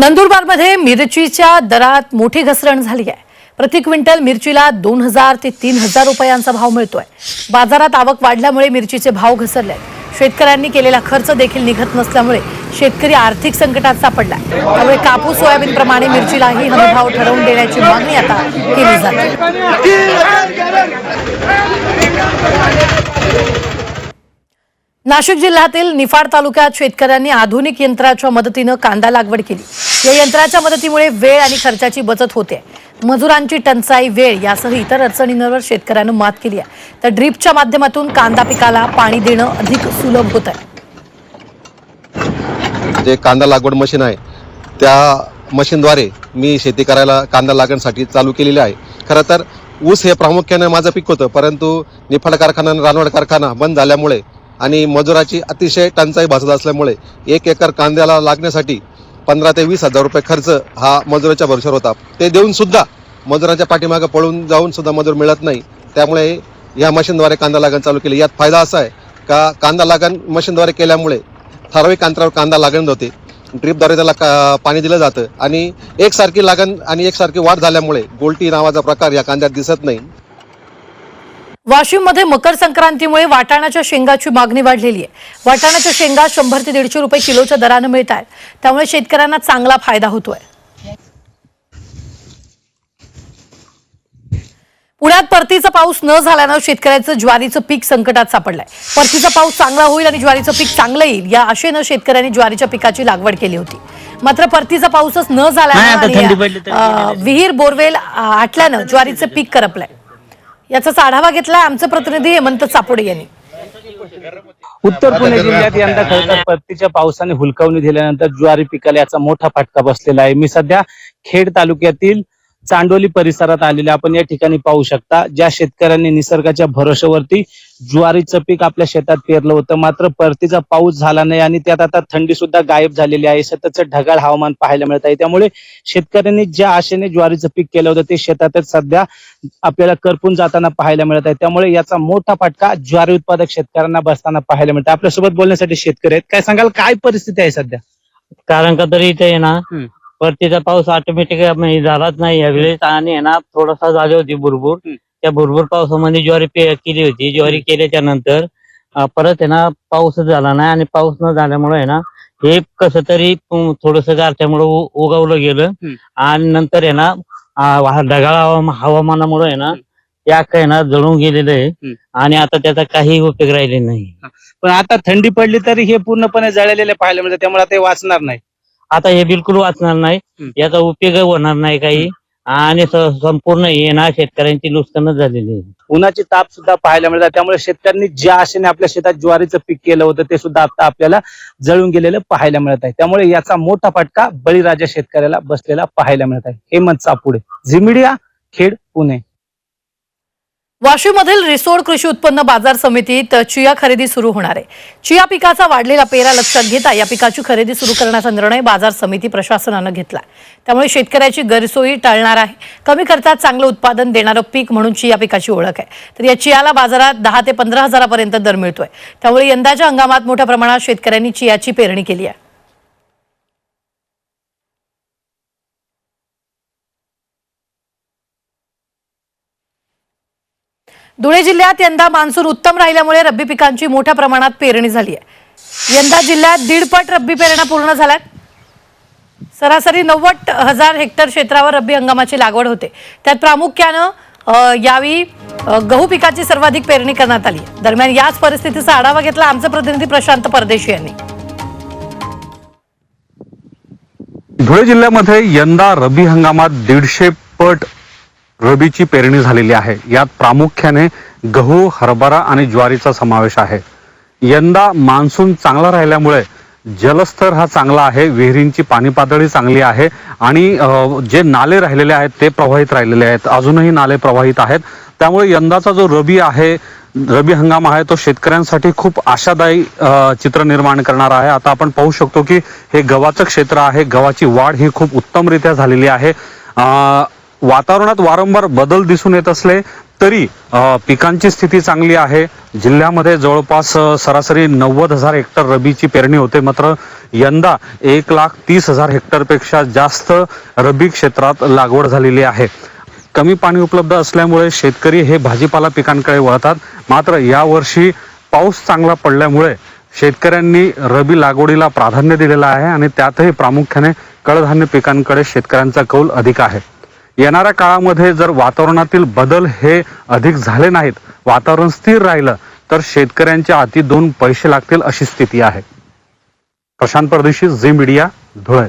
नंदुरबारमध्ये मिरचीच्या दरात मोठी घसरण झाली आहे. प्रति क्विंटल मिरचीला दोन हजार ते तीन हजार रुपयांचा भाव मिळतोय. बाजारात आवक वाढल्यामुळे मिरचीचे भाव घसरले आहेत. शेतकऱ्यांनी केलेला खर्च देखील निघत नसल्यामुळे शेतकरी आर्थिक संकटात सापडलाय. त्यामुळे कापूस सोयाबीन प्रमाणे मिरचीलाही हमीभाव ठरवून देण्याची मागणी आता केली जाते. नाशिक जिल्ह्यातील निफाड तालुक्यात शेतकऱ्यांनी आधुनिक यंत्राच्या मदतीनं कांदा लागवड केली. या यंत्राच्या मदतीमुळे वेळ आणि खर्चाची बचत होते. मजुरांची टंचाई वेळ यासह इतर अडचणींवर शेतकऱ्यानं मात केली आहे. तर ड्रीपच्या माध्यमातून कांदा पिकाला पाणी देणं अधिक सुलभ होत आहे. जे कांदा लागवड मशीन आहे त्या मशीनद्वारे मी शेती करायला कांदा लागणसाठी चालू केलेली आहे. खरं तर ऊस हे प्रामुख्याने माझं पीक होतं परंतु निफाड कारखाना आणि रानवड कारखाना बंद झाल्यामुळे आणि मजुराची अतिशय टंचाई भासत असल्यामुळे एक एकर कांद्याला लागण्यासाठी पंधरा ते वीस हजार रुपये खर्च हा मजुराच्या भरोशावर होता. ते देऊन सुद्धा मजुराच्या पाठीमागे पळून जाऊन सुद्धा मजूर मिळत नाही. त्यामुळे या मशीनद्वारे कांदा लागण चालू केली. यात फायदा असा आहे का कांदा लागण मशीनद्वारे केल्यामुळे ठराविक अंतरावर कांदा लागण होते. ड्रीपद्वारे त्याला का पाणी दिलं जातं. आणि एकसारखी लागण आणि एकसारखी वाढ झाल्यामुळे गोल्टी नावाचा प्रकार या कांद्यात दिसत नाही. वाशिममध्ये मकर संक्रांतीमुळे वाटाण्याच्या शेंगाची मागणी वाढलेली आहे. वाटाण्याच्या शेंगा शंभर ते दीडशे रुपये किलोच्या दरानं मिळत आहेत. त्यामुळे शेतकऱ्यांना चांगला फायदा होतोय. पुण्यात परतीचा पाऊस न झाल्यानं शेतकऱ्याचं ज्वारीचं पीक संकटात सापडलंय. परतीचा पाऊस चांगला होईल आणि ज्वारीचं पीक चांगलं येईल या आशेनं शेतकऱ्यांनी ज्वारीच्या पिकाची लागवड केली होती. मात्र परतीचा पाऊसच न झाल्यानं आणि, अं, विहीर बोरवेल आटल्यानं ज्वारीचं पीक करपलंय. याचाच आढावा घेतला आमचे प्रतिनिधी हेमंत चापोडे यांनी. उत्तर पुणे जिल्ह्यात यंदा खरं तर परतीच्या पावसाने हुलकावणी दिल्यानंतर ज्वारी पिकाला याचा मोठा फटका बसलेला आहे. मी सध्या खेड तालुक्यातील चांडोली परिसरात आलेले आपण या ठिकाणी पाहू शकता ज्या शेतकऱ्यांनी निसर्गाच्या भरोश्यावरती ज्वारीचं पीक आपल्या शेतात पेरलं होतं. मात्र परतीचा पाऊस झाला नाही आणि त्यात आता थंडी सुद्धा गायब झालेली आहे. सततचं ढगाळ हवामान पाहायला मिळत आहे. त्यामुळे शेतकऱ्यांनी ज्या आशेने ज्वारीचं पीक केलं होतं ते शेतातच सध्या आपल्याला करपून जाताना पाहायला मिळत आहे. त्यामुळे याचा मोठा फटका ज्वारी उत्पादक शेतकऱ्यांना बसताना पाहायला मिळत. आपल्यासोबत बोलण्यासाठी शेतकरी आहेत. काय सांगाल? काय परिस्थिती आहे सध्या? कारण का तरी इथे आहे ना. परतीचा पाऊस ऑटोमॅटिक झालाच नाही. यावेळेस आणि आहे ना थोडासा झाली होती भुरभूर. त्या भुरभूर पावसामध्ये ज्वारी पे- केली होती. ज्वारी केल्याच्यानंतर परत आहे ना पाऊसच झाला नाही आणि पाऊस न झाल्यामुळे आहे ना हे कसं तरी थोडस गारठ्यामुळे उगवलं गेलं. आणि नंतर आहे ना ढगाळ हवामा- हवामानामुळे आहे ना त्या काय ना जळून गेलेलं आहे. आणि आता त्याचा काही उपयोग राहिले नाही. पण आता थंडी पडली तरी हे पूर्णपणे जळलेले पाहायला मिळतं. त्यामुळे हे वाचणार नाही. आता हे बिलकुल वाचणार नाही. याचा उपयोग होणार नाही काही. आणि स- संपूर्ण हे ना शेतकऱ्यांची नुकसानच झालेली आहे. उन्हाची ताप सुद्धा पाहायला मिळतात. त्यामुळे शेतकऱ्यांनी ज्या आशेने आपल्या शेतात ज्वारीचं पीक केलं होतं ते सुद्धा आता आपल्याला जळून गेलेलं पाहायला मिळत आहे. त्यामुळे याचा मोठा फटका बळीराजा शेतकऱ्याला बसलेला पाहायला मिळत आहे. Hemant Sapude Zee media Khed Pune. वाशिममधील Risod कृषी उत्पन्न बाजार समितीत चिया खरेदी सुरू होणार आहे. चिया पिकाचा वाढलेला पेरा लक्षात घेता या पिकाची खरेदी सुरू करण्याचा निर्णय बाजार समिती प्रशासनानं घेतला त्यामुळे शेतकऱ्याची गैरसोयी टाळणार आहे. कमी खर्चात चांगलं उत्पादन देणारं पीक म्हणून चिया पिकाची ओळख आहे. तर या चियाला बाजारात दहा ते पंधरा हजारापर्यंत दर मिळतोय. त्यामुळे यंदाच्या हंगामात मोठ्या प्रमाणात शेतकऱ्यांनी चियाची पेरणी केली आहे. धुळे जिल्ह्यात यंदा मान्सून उत्तम राहिल्यामुळे रब्बी पिकांची मोठ्या प्रमाणात पेरणी झाली आहे. यंदा जिल्ह्यात दीडपट रब्बी पेरण्या पूर्ण झाल्यात. सरासरी नव्वद हजार हेक्टर क्षेत्रावर रब्बी हंगामाची लागवड होते. त्यात प्रामुख्यानं यावेळी गहू पिकाची सर्वाधिक पेरणी करण्यात आली दरम्यान याच परिस्थितीचा आढावा घेतला आमचे प्रतिनिधी प्रशांत परदेशी यांनी. धुळे जिल्ह्यामध्ये यंदा रब्बी हंगामात दीडशे पट रबीची पेरणी झालेली आहे. यात प्रामुख्याने गहू हरभरा आणि ज्वारीचा समावेश आहे. यंदा मान्सून चांगला राहिल्यामुळे जलस्तर हा चांगला आहे विहिरींची पाणी पातळी चांगली आहे आणि जे नाले राहिलेले आहेत ते प्रवाहित राहिलेले आहेत. अजूनही नाले प्रवाहित आहेत. त्यामुळे यंदाचा जो रबी आहे रबी हंगाम आहे तो शेतकऱ्यांसाठी खूप आशादायी चित्र निर्माण करणार आहे. आता आपण पाहू शकतो की हे गव्हाचं क्षेत्र आहे. गव्हाची वाढ ही खूप उत्तमरित्या झालेली आहे. वातावरणात वारंवार बदल दिसून येत असले तरी पिकांची स्थिती चांगली आहे. जिल्ह्यामध्ये जवळपास सरासरी नव्वद हजार हेक्टर रबीची पेरणी होते. मात्र यंदा एक लाख तीस हजार हेक्टरपेक्षा जास्त रबी क्षेत्रात लागवड झालेली आहे. कमी पाणी उपलब्ध असल्यामुळे शेतकरी हे भाजीपाला पिकांकडे वळतात. मात्र यावर्षी पाऊस चांगला पडल्यामुळे शेतकऱ्यांनी रबी लागवडीला प्राधान्य दिलेलं आहे आणि त्यातही प्रामुख्याने कडधान्य पिकांकडे शेतकऱ्यांचा कौल अधिक आहे. येणाऱ्या काळामध्ये जर वातावरणातील बदल हे अधिक झाले नाहीत वातावरण स्थिर राहिलं तर शेतकऱ्यांच्या हाती दोन पैसे लागतील अशी स्थिती आहे. प्रशांत परदेशी झी मीडिया धुळे.